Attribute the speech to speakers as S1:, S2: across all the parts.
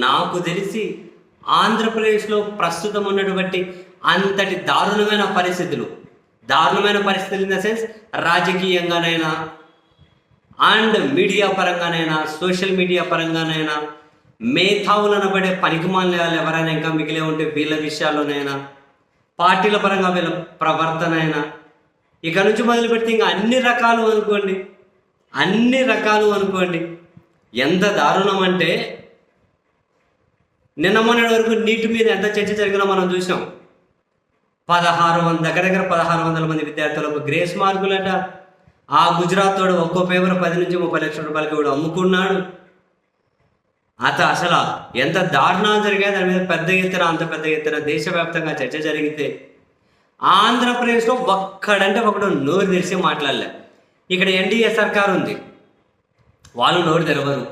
S1: నాకు తెలిసి ఆంధ్రప్రదేశ్లో ప్రస్తుతం ఉన్నటువంటి అంతటి దారుణమైన పరిస్థితులు దారుణమైన పరిస్థితులు ఇన్ ద సెన్స్ రాజకీయంగానైనా అండ్ మీడియా పరంగానైనా సోషల్ మీడియా పరంగానైనా మేధావులు అనబడే పనికిమాలను ఎవరైనా ఇంకా మిగిలే ఉంటే వీళ్ళ విషయాల్లోనైనా పార్టీల పరంగా వీళ్ళ ప్రవర్తన అయినా ఇక నుంచి మొదలు పెడితే ఇంకా అన్ని రకాలు అనుకోండి అన్ని రకాలు అనుకోండి ఎంత దారుణం అంటే నిన్న మొన్నటి వరకు నీటి మీద ఎంత చర్చ జరిగినా మనం చూసాం. పదహారు వంద దగ్గర దగ్గర పదహారు వందల మంది విద్యార్థులకు గ్రేస్ మార్కులట. ఆ గుజరాత్ తోడు ఒక్కో పేపర్ పది నుంచి ముప్పై లక్షల రూపాయలకి కూడా అమ్ముకున్నాడు. అత అసలు ఎంత దారుణాలు జరిగాయి దాని మీద పెద్ద ఎత్తున అంత పెద్ద ఎత్తున దేశవ్యాప్తంగా చర్చ జరిగితే ఆంధ్రప్రదేశ్లో ఒక్కడంటే ఒకడు నోరు తెరిచి మాట్లాడలే. ఇక్కడ ఎన్డీఏ సర్కారు ఉంది. వాళ్ళు నోరు తెరవరు.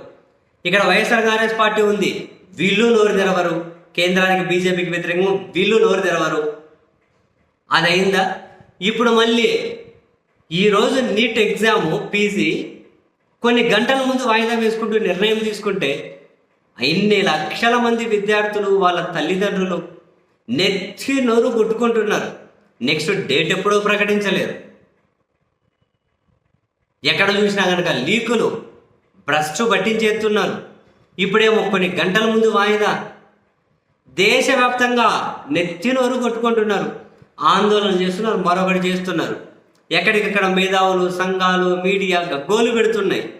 S1: ఇక్కడ వైఎస్ఆర్ కాంగ్రెస్ పార్టీ ఉంది. వీళ్ళు నోరు తెరవరు. కేంద్రానికి బీజేపీకి వ్యతిరేకంగా వీళ్ళు నోరు తెరవరు. అది అయిందా ఇప్పుడు మళ్ళీ ఈరోజు నీట్ ఎగ్జామ్ పీజీ కొన్ని గంటల ముందు వాయిదా వేసుకుంటూ నిర్ణయం తీసుకుంటే ఇన్ని లక్షల మంది విద్యార్థులు వాళ్ళ తల్లిదండ్రులు నెత్తి నోరు కొట్టుకుంటున్నారు నెక్స్ట్ డేట్ ఎప్పుడో ప్రకటించలేరు. ఎక్కడ చూసినా కనుక లీకులు భ్రష్టు పట్టించేస్తున్నారు. ఇప్పుడేమో కొన్ని గంటల ముందు వాయిదా. దేశవ్యాప్తంగా నెత్తినోరు కొట్టుకుంటున్నారు. ఆందోళన చేస్తున్నారు మరొకటి చేస్తున్నారు. ఎక్కడికక్కడ మేధావులు సంఘాలు మీడియా గగ్గోలు పెడుతున్నాయి.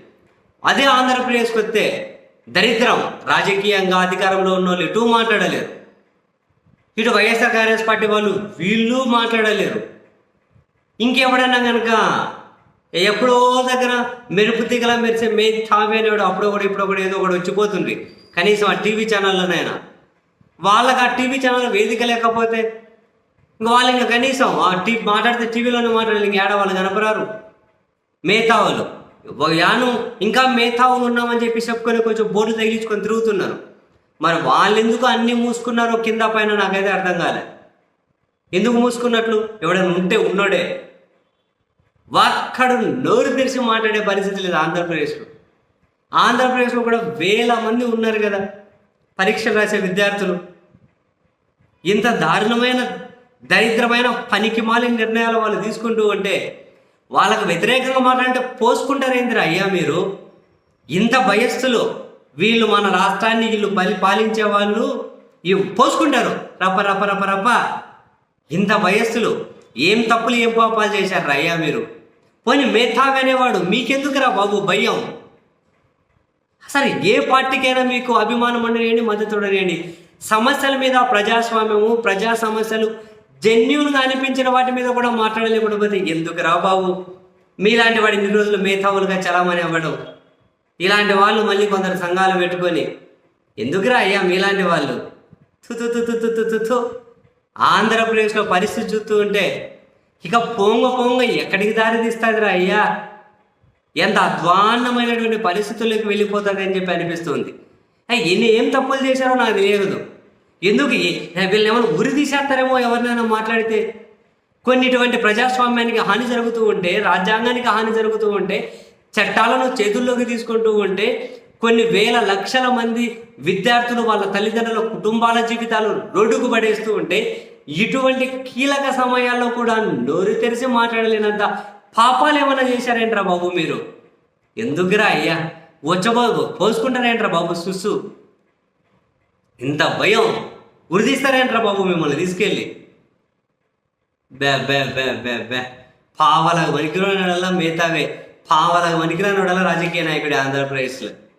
S1: అదే ఆంధ్రప్రదేశ్కి వస్తే దరిద్రం. రాజకీయంగా అధికారంలో ఉన్న వాళ్ళు ఎటు మాట్లాడలేరు. ఇటు వైఎస్ఆర్ కాంగ్రెస్ పార్టీ వాళ్ళు వీళ్ళు మాట్లాడలేరు. ఇంకెవడన్నా కనుక ఎప్పుడో దగ్గర మెరుపు తీగల మెరిసే మే తావే అనేవాడు అప్పుడో కూడా ఇప్పుడు కూడా ఏదో ఒకటి వచ్చిపోతుంది. కనీసం ఆ టీవీ ఛానళ్ళనైనా. వాళ్ళకి ఆ టీవీ ఛానల్ వేదిక లేకపోతే ఇంకా వాళ్ళు ఇంకా కనీసం ఆ టీ మాట్లాడితే టీవీలోనే మాట్లాడాలి ఇంక ఏడ వాళ్ళు కనపరారు. మేధావులు. యాను ఇంకా మేధావులు ఉన్నామని చెప్పి చెప్పుకొని కొంచెం బోర్డు తగిలించుకొని తిరుగుతున్నారు. మరి వాళ్ళు ఎందుకు అన్ని మూసుకున్నారో కింద పైన నాకైతే అర్థం కాలే. ఎందుకు మూసుకున్నట్లు? ఎవడైనా ఉంటే ఉన్నోడే. ఒక్కడు నోరు తెరిచి మాట్లాడే పరిస్థితి లేదు ఆంధ్రప్రదేశ్లో. ఆంధ్రప్రదేశ్లో కూడా వేల మంది ఉన్నారు కదా పరీక్షలు రాసే విద్యార్థులు. ఇంత దారుణమైన దరిద్రమైన పనికి మాలిన నిర్ణయాలు వాళ్ళు తీసుకుంటూ ఉంటే వాళ్ళకు వ్యతిరేకంగా మాట్లాడితే పోసుకుంటారేంద్ర అయ్యా మీరు? ఇంత భయస్థులు వీళ్ళు మన రాష్ట్రాన్ని వీళ్ళు బలి పాలించే వాళ్ళు ఇవి పోసుకుంటారు. రప్ప రప్ప రప్ప రప్ప ఇంత భయస్థులు ఏం తప్పులు ఏం పాపాలు చేశారు అయ్యా మీరు? పోనీ మేధావి అనేవాడు మీకెందుకురా బాబు భయం? సరే ఏ పార్టీకైనా మీకు అభిమానం ఉండలేని మద్దతు ఉండలేని సమస్యల మీద ప్రజాస్వామ్యము ప్రజా సమస్యలు జెన్యున్గా అనిపించిన వాటి మీద కూడా మాట్లాడలేకపోతే ఎందుకు రా బాబు? మీలాంటి వాడు ఇన్ని రోజులు మేధావులుగా చలామణి అవ్వడం. ఇలాంటి వాళ్ళు మళ్ళీ కొందరు సంఘాలు పెట్టుకొని ఎందుకురా అయ్యా మీలాంటి వాళ్ళు? తు తు తు తు తు తు. ఆంధ్రప్రదేశ్లో పరిస్థితి చూస్తూ ఉంటే ఇక పొంగ పొంగ ఎక్కడికి దారి తీస్తుందిరా అయ్యా? ఎంత అధ్వాన్నమైనటువంటి పరిస్థితుల్లోకి వెళ్ళిపోతుంది అని చెప్పి అనిపిస్తుంది. ఎన్ని ఏం తప్పులు చేశారో నాకు తెలియదు. ఎందుకు? వీళ్ళని ఎవరు ఉరి తీసేస్తారేమో ఎవరినైనా మాట్లాడితే. కొన్ని ఇటువంటి ప్రజాస్వామ్యానికి హాని జరుగుతూ ఉంటే రాజ్యాంగానికి హాని జరుగుతూ ఉంటే చట్టాలను చేతుల్లోకి తీసుకుంటూ ఉంటే కొన్ని వేల లక్షల మంది విద్యార్థులు వాళ్ళ తల్లిదండ్రుల కుటుంబాల జీవితాలు రోడ్డుకు పడేస్తూ ఉంటే ఇటువంటి కీలక సమయాల్లో కూడా నోరు తెరిచి మాట్లాడలేనంత పాపాలు ఏమైనా చేశారేంట్రా బాబు మీరు? ఎందుకురా అయ్యా? వచ్చబాబు పోసుకుంటారేంట్రా బాబు సుసు ఇంత భయం? ఉరిదీస్తారేంట్రా బాబు మిమ్మల్ని తీసుకెళ్ళి? బే బే బే బే బే. పావలకు వనికిరాని మేతావే. పావలకు వనికిరాని రాజకీయ నాయకుడు ఆంధ్రప్రదేశ్లో.